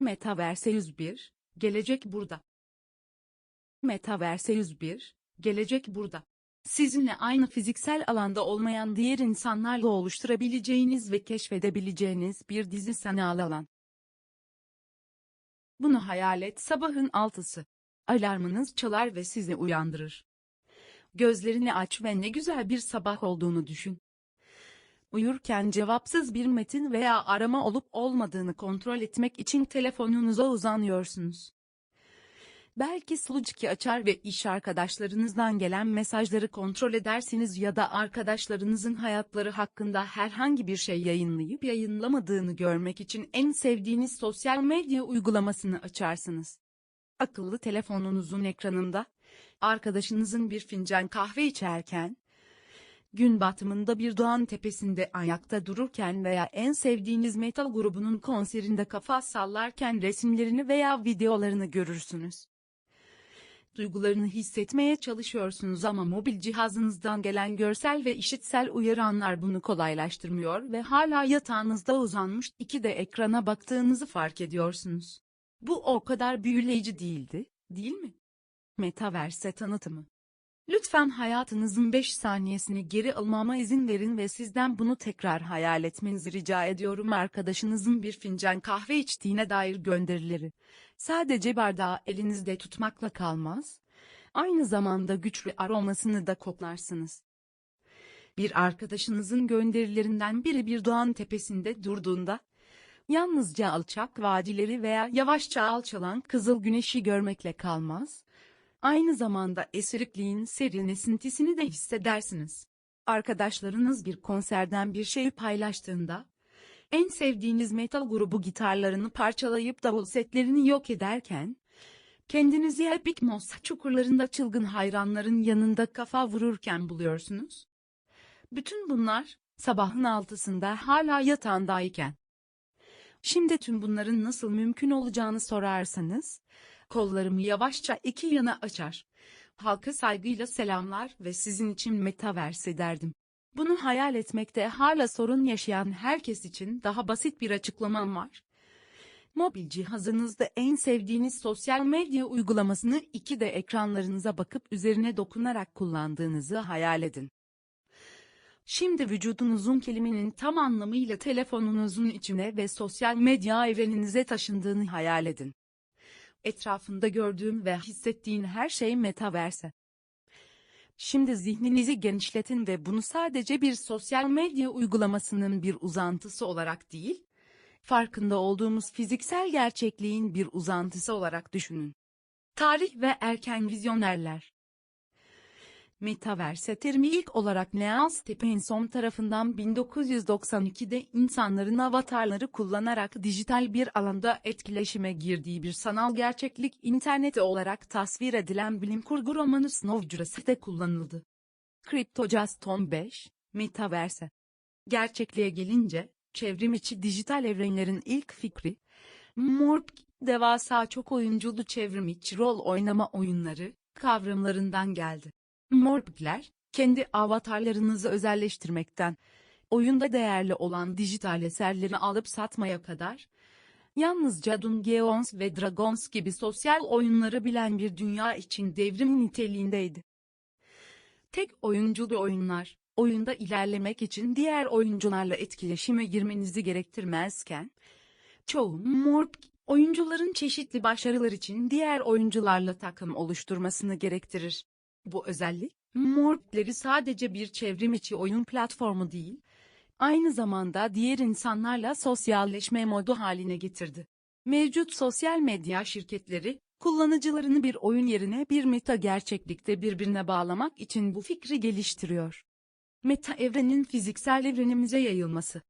Metaverse 101, gelecek burada. Metaverse 101, gelecek burada. Sizinle aynı fiziksel alanda olmayan diğer insanlarla oluşturabileceğiniz ve keşfedebileceğiniz bir dizi sanal alan. Bunu hayal et sabahın altısı. Alarmınız çalar ve sizi uyandırır. Gözlerini aç ve ne güzel bir sabah olduğunu düşün. Uyurken cevapsız bir metin veya arama olup olmadığını kontrol etmek için telefonunuza uzanıyorsunuz. Belki Slucki açar ve iş arkadaşlarınızdan gelen mesajları kontrol edersiniz ya da arkadaşlarınızın hayatları hakkında herhangi bir şey yayınlayıp yayınlamadığını görmek için en sevdiğiniz sosyal medya uygulamasını açarsınız. Akıllı telefonunuzun ekranında, arkadaşınızın bir fincan kahve içerken, gün batımında bir dağın tepesinde ayakta dururken veya en sevdiğiniz metal grubunun konserinde kafa sallarken resimlerini veya videolarını görürsünüz. Duygularını hissetmeye çalışıyorsunuz ama mobil cihazınızdan gelen görsel ve işitsel uyaranlar bunu kolaylaştırmıyor ve hala yatağınızda uzanmış iki de ekrana baktığınızı fark ediyorsunuz. Bu o kadar büyüleyici değildi, değil mi? Metaverse tanıtımı Lütfen hayatınızın 5 saniyesini geri almama izin verin ve sizden bunu tekrar hayal etmenizi rica ediyorum arkadaşınızın bir fincan kahve içtiğine dair gönderileri. Sadece bardağı elinizde tutmakla kalmaz, aynı zamanda güçlü aromasını da koklarsınız. Bir arkadaşınızın gönderilerinden biri bir dağın tepesinde durduğunda, yalnızca alçak vadileri veya yavaşça alçalan kızıl güneşi görmekle kalmaz, Aynı zamanda esirikliğin serin esintisini de hissedersiniz. Arkadaşlarınız bir konserden bir şeyi paylaştığında, en sevdiğiniz metal grubu gitarlarını parçalayıp davul setlerini yok ederken, kendinizi Epic Moss çukurlarında çılgın hayranların yanında kafa vururken buluyorsunuz. Bütün bunlar, sabahın altısında hala yatağındayken. Şimdi tüm bunların nasıl mümkün olacağını sorarsanız, kollarımı yavaşça iki yana açar. Halka saygıyla selamlar ve sizin için metaverse derdim. Bunu hayal etmekte hala sorun yaşayan herkes için daha basit bir açıklamam var. Mobil cihazınızda en sevdiğiniz sosyal medya uygulamasını iki de ekranlarınıza bakıp üzerine dokunarak kullandığınızı hayal edin. Şimdi vücudunuzun kelimenin tam anlamıyla telefonunuzun içine ve sosyal medya evreninize taşındığını hayal edin etrafında gördüğüm ve hissettiğin her şey metaverse. Şimdi zihninizi genişletin ve bunu sadece bir sosyal medya uygulamasının bir uzantısı olarak değil, farkında olduğumuz fiziksel gerçekliğin bir uzantısı olarak düşünün. Tarih ve erken vizyonerler Metaverse terimi ilk olarak Neil Stephenson tarafından 1992'de insanların avatarları kullanarak dijital bir alanda etkileşime girdiği bir sanal gerçeklik interneti olarak tasvir edilen bilim kurgu romanı Snowcrest'te kullanıldı. CryptoJust 15, Metaverse. Gerçekliğe gelince, çevrim içi dijital evrenlerin ilk fikri, Morp, devasa çok oyunculu çevrim içi rol oynama oyunları, kavramlarından geldi. Morpikler, kendi avatarlarınızı özelleştirmekten, oyunda değerli olan dijital eserleri alıp satmaya kadar, yalnızca Dungeons ve Dragons gibi sosyal oyunları bilen bir dünya için devrim niteliğindeydi. Tek oyunculu oyunlar, oyunda ilerlemek için diğer oyuncularla etkileşime girmenizi gerektirmezken, çoğu Morpik, oyuncuların çeşitli başarılar için diğer oyuncularla takım oluşturmasını gerektirir. Bu özellik, Morpleri sadece bir çevrim içi oyun platformu değil, aynı zamanda diğer insanlarla sosyalleşme modu haline getirdi. Mevcut sosyal medya şirketleri, kullanıcılarını bir oyun yerine bir meta gerçeklikte birbirine bağlamak için bu fikri geliştiriyor. Meta evrenin fiziksel evrenimize yayılması.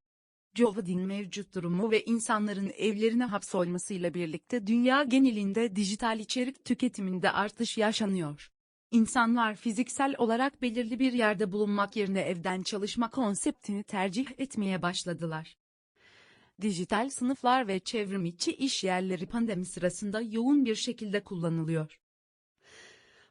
Jovod'in mevcut durumu ve insanların evlerine hapsolmasıyla birlikte dünya genelinde dijital içerik tüketiminde artış yaşanıyor. İnsanlar fiziksel olarak belirli bir yerde bulunmak yerine evden çalışma konseptini tercih etmeye başladılar. Dijital sınıflar ve çevrim içi iş yerleri pandemi sırasında yoğun bir şekilde kullanılıyor.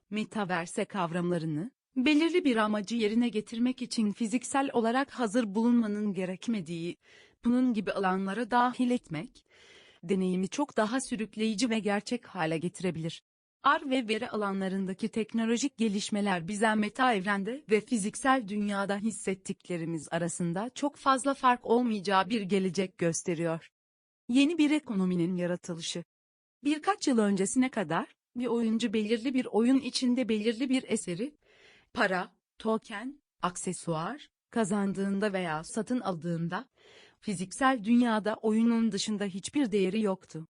Metaverse kavramlarını, belirli bir amacı yerine getirmek için fiziksel olarak hazır bulunmanın gerekmediği, bunun gibi alanlara dahil etmek, deneyimi çok daha sürükleyici ve gerçek hale getirebilir. R ve veri alanlarındaki teknolojik gelişmeler bize meta evrende ve fiziksel dünyada hissettiklerimiz arasında çok fazla fark olmayacağı bir gelecek gösteriyor. Yeni bir ekonominin yaratılışı. Birkaç yıl öncesine kadar, bir oyuncu belirli bir oyun içinde belirli bir eseri, para, token, aksesuar, kazandığında veya satın aldığında, fiziksel dünyada oyunun dışında hiçbir değeri yoktu.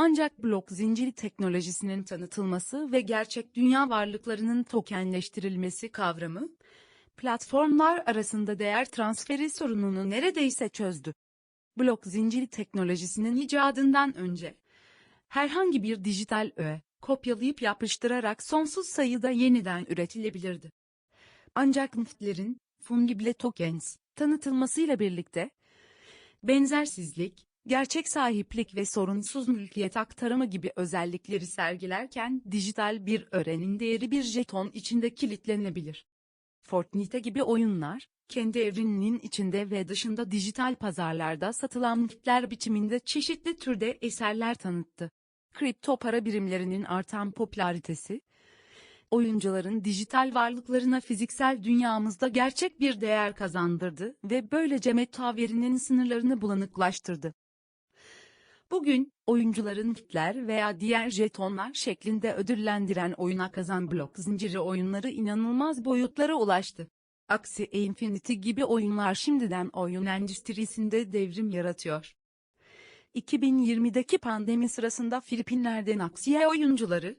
Ancak blok zinciri teknolojisinin tanıtılması ve gerçek dünya varlıklarının tokenleştirilmesi kavramı, platformlar arasında değer transferi sorununu neredeyse çözdü. Blok zinciri teknolojisinin icadından önce, herhangi bir dijital öğe, kopyalayıp yapıştırarak sonsuz sayıda yeniden üretilebilirdi. Ancak NFT'lerin, fungible tokens, tanıtılmasıyla birlikte, benzersizlik, gerçek sahiplik ve sorunsuz mülkiyet aktarımı gibi özellikleri sergilerken dijital bir öğrenin değeri bir jeton içinde kilitlenebilir. Fortnite gibi oyunlar, kendi evreninin içinde ve dışında dijital pazarlarda satılan NFT'ler biçiminde çeşitli türde eserler tanıttı. Kripto para birimlerinin artan popülaritesi, oyuncuların dijital varlıklarına fiziksel dünyamızda gerçek bir değer kazandırdı ve böylece metaverinin sınırlarını bulanıklaştırdı. Bugün, oyuncuların kitler veya diğer jetonlar şeklinde ödüllendiren oyuna kazan blok zinciri oyunları inanılmaz boyutlara ulaştı. Aksi Infinity gibi oyunlar şimdiden oyun endüstrisinde devrim yaratıyor. 2020'deki pandemi sırasında Filipinler'den Aksiye oyuncuları,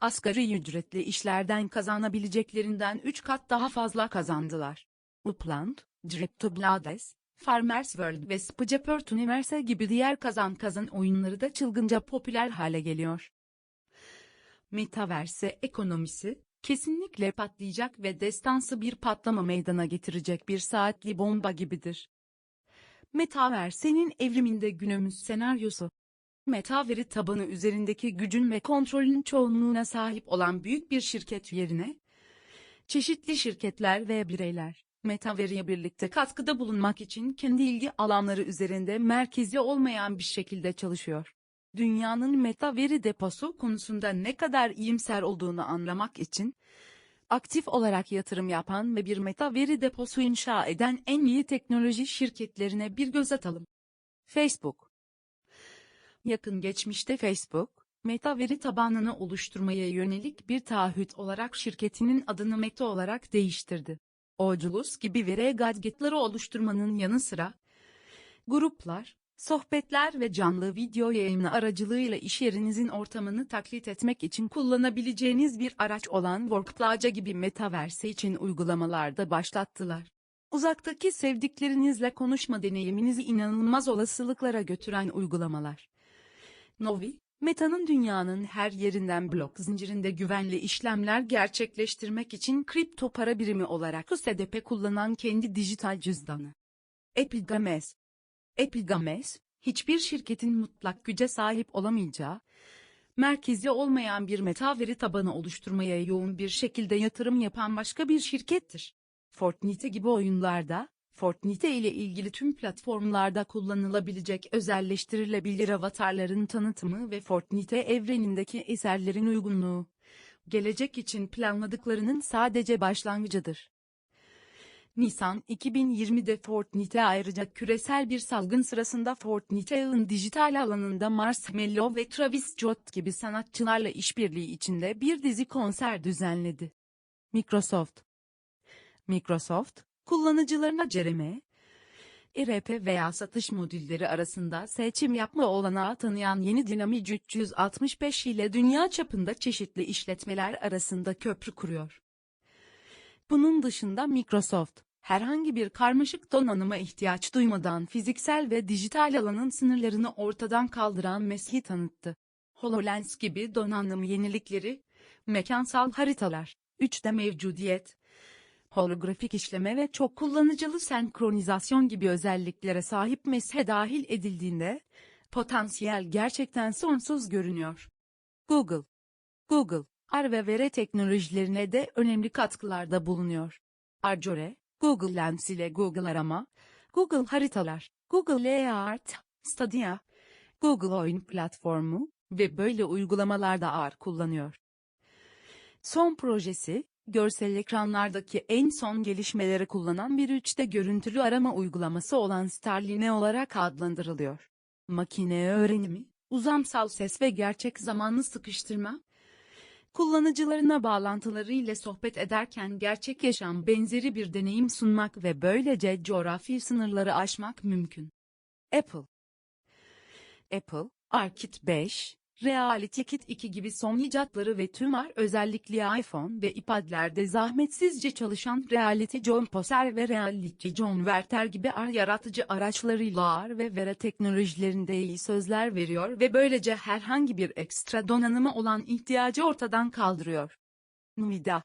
asgari ücretli işlerden kazanabileceklerinden 3 kat daha fazla kazandılar. Upland, Dreptoblades, Farmers World ve Spacaport Universe gibi diğer kazan kazan oyunları da çılgınca popüler hale geliyor. Metaverse ekonomisi, kesinlikle patlayacak ve destansı bir patlama meydana getirecek bir saatli bomba gibidir. Metaverse'nin evriminde günümüz senaryosu. Metaveri tabanı üzerindeki gücün ve kontrolün çoğunluğuna sahip olan büyük bir şirket yerine, çeşitli şirketler ve bireyler, Metaveri'ye birlikte katkıda bulunmak için kendi ilgi alanları üzerinde merkezi olmayan bir şekilde çalışıyor. Dünyanın metaveri deposu konusunda ne kadar iyimser olduğunu anlamak için, aktif olarak yatırım yapan ve bir metaveri deposu inşa eden en iyi teknoloji şirketlerine bir göz atalım. Facebook Yakın geçmişte Facebook, metaveri tabanını oluşturmaya yönelik bir taahhüt olarak şirketinin adını Meta olarak değiştirdi. Oculus gibi veri gadgetları oluşturmanın yanı sıra, gruplar, sohbetler ve canlı video yayını aracılığıyla iş yerinizin ortamını taklit etmek için kullanabileceğiniz bir araç olan Workplace gibi metaverse için uygulamalarda başlattılar. Uzaktaki sevdiklerinizle konuşma deneyiminizi inanılmaz olasılıklara götüren uygulamalar. Novi, Meta'nın dünyanın her yerinden blok zincirinde güvenli işlemler gerçekleştirmek için kripto para birimi olarak USDP kullanan kendi dijital cüzdanı. Epigames Epigames, hiçbir şirketin mutlak güce sahip olamayacağı, merkezi olmayan bir metaveri tabanı oluşturmaya yoğun bir şekilde yatırım yapan başka bir şirkettir. Fortnite gibi oyunlarda, Fortnite ile ilgili tüm platformlarda kullanılabilecek özelleştirilebilir avatarların tanıtımı ve Fortnite evrenindeki eserlerin uygunluğu, gelecek için planladıklarının sadece başlangıcıdır. Nisan 2020'de Fortnite ayrıca küresel bir salgın sırasında Fortnite'ın dijital alanında Marshmello ve Travis Scott gibi sanatçılarla işbirliği içinde bir dizi konser düzenledi. Microsoft Microsoft, kullanıcılarına cereme, ERP veya satış modülleri arasında seçim yapma olanağı tanıyan yeni Dynamics 365 ile dünya çapında çeşitli işletmeler arasında köprü kuruyor. Bunun dışında Microsoft, herhangi bir karmaşık donanıma ihtiyaç duymadan fiziksel ve dijital alanın sınırlarını ortadan kaldıran Mesh'i tanıttı. HoloLens gibi donanım yenilikleri, mekansal haritalar, 3D mevcudiyet, holografik işleme ve çok kullanıcılı senkronizasyon gibi özelliklere sahip meshe dahil edildiğinde, potansiyel gerçekten sonsuz görünüyor. Google Google, ar ve veri teknolojilerine de önemli katkılarda bulunuyor. Arcore, Google Lens ile Google Arama, Google Haritalar, Google Earth, Stadia, Google oyun platformu ve böyle uygulamalarda ağır kullanıyor. Son projesi, görsel ekranlardaki en son gelişmeleri kullanan bir 3D görüntülü arama uygulaması olan Starline olarak adlandırılıyor. Makine öğrenimi, uzamsal ses ve gerçek zamanlı sıkıştırma, kullanıcılarına bağlantıları ile sohbet ederken gerçek yaşam benzeri bir deneyim sunmak ve böylece coğrafi sınırları aşmak mümkün. Apple Apple, ARKit 5, Reality Kit 2 gibi son icatları ve tüm ar özellikle iPhone ve iPad'lerde zahmetsizce çalışan Reality John Poser ve Reality John Werter gibi ar yaratıcı araçlarıyla ar ve vera teknolojilerinde iyi sözler veriyor ve böylece herhangi bir ekstra donanıma olan ihtiyacı ortadan kaldırıyor. Nvidia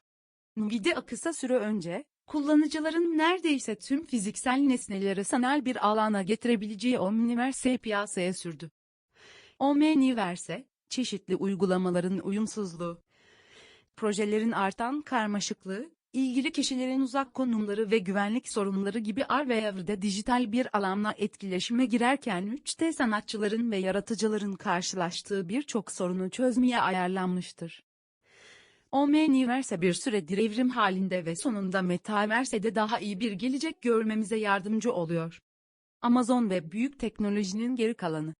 Nvidia kısa süre önce, kullanıcıların neredeyse tüm fiziksel nesneleri sanal bir alana getirebileceği Omniverse'i piyasaya sürdü. Omniverse, çeşitli uygulamaların uyumsuzluğu, projelerin artan karmaşıklığı, ilgili kişilerin uzak konumları ve güvenlik sorunları gibi ar ve evrede dijital bir alanla etkileşime girerken 3D sanatçıların ve yaratıcıların karşılaştığı birçok sorunu çözmeye ayarlanmıştır. Omniverse bir süredir evrim halinde ve sonunda Metaverse'de daha iyi bir gelecek görmemize yardımcı oluyor. Amazon ve büyük teknolojinin geri kalanı.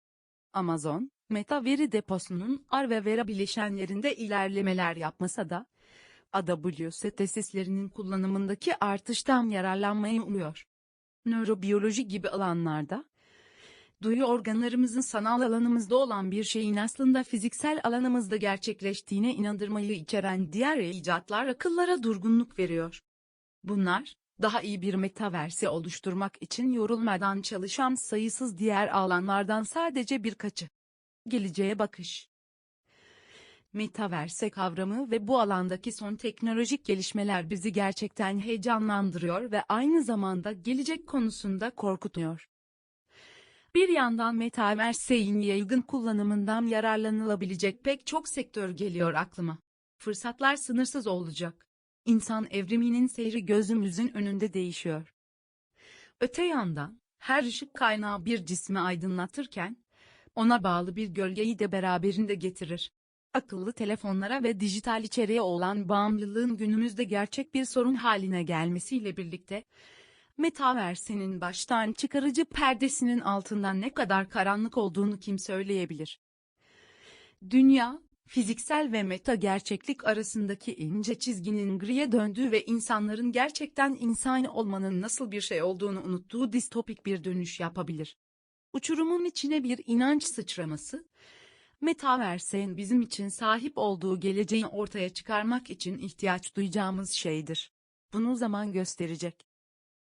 Amazon, Meta veri deposunun ar ve vera bileşenlerinde ilerlemeler yapmasa da, AWS tesislerinin kullanımındaki artıştan yararlanmayı umuyor. Nörobiyoloji gibi alanlarda, duyu organlarımızın sanal alanımızda olan bir şeyin aslında fiziksel alanımızda gerçekleştiğine inandırmayı içeren diğer icatlar akıllara durgunluk veriyor. Bunlar, daha iyi bir metaverse oluşturmak için yorulmadan çalışan sayısız diğer alanlardan sadece birkaçı. Geleceğe bakış. Metaverse kavramı ve bu alandaki son teknolojik gelişmeler bizi gerçekten heyecanlandırıyor ve aynı zamanda gelecek konusunda korkutuyor. Bir yandan Metaverse'in yaygın kullanımından yararlanılabilecek pek çok sektör geliyor aklıma. Fırsatlar sınırsız olacak. İnsan evriminin seyri gözümüzün önünde değişiyor. Öte yandan, her ışık kaynağı bir cismi aydınlatırken, ona bağlı bir gölgeyi de beraberinde getirir. Akıllı telefonlara ve dijital içeriğe olan bağımlılığın günümüzde gerçek bir sorun haline gelmesiyle birlikte, Metaverse'nin baştan çıkarıcı perdesinin altından ne kadar karanlık olduğunu kim söyleyebilir? Dünya, fiziksel ve meta gerçeklik arasındaki ince çizginin griye döndüğü ve insanların gerçekten insan olmanın nasıl bir şey olduğunu unuttuğu distopik bir dönüş yapabilir. Uçurumun içine bir inanç sıçraması, Metaverse'in bizim için sahip olduğu geleceği ortaya çıkarmak için ihtiyaç duyacağımız şeydir. Bunu zaman gösterecek.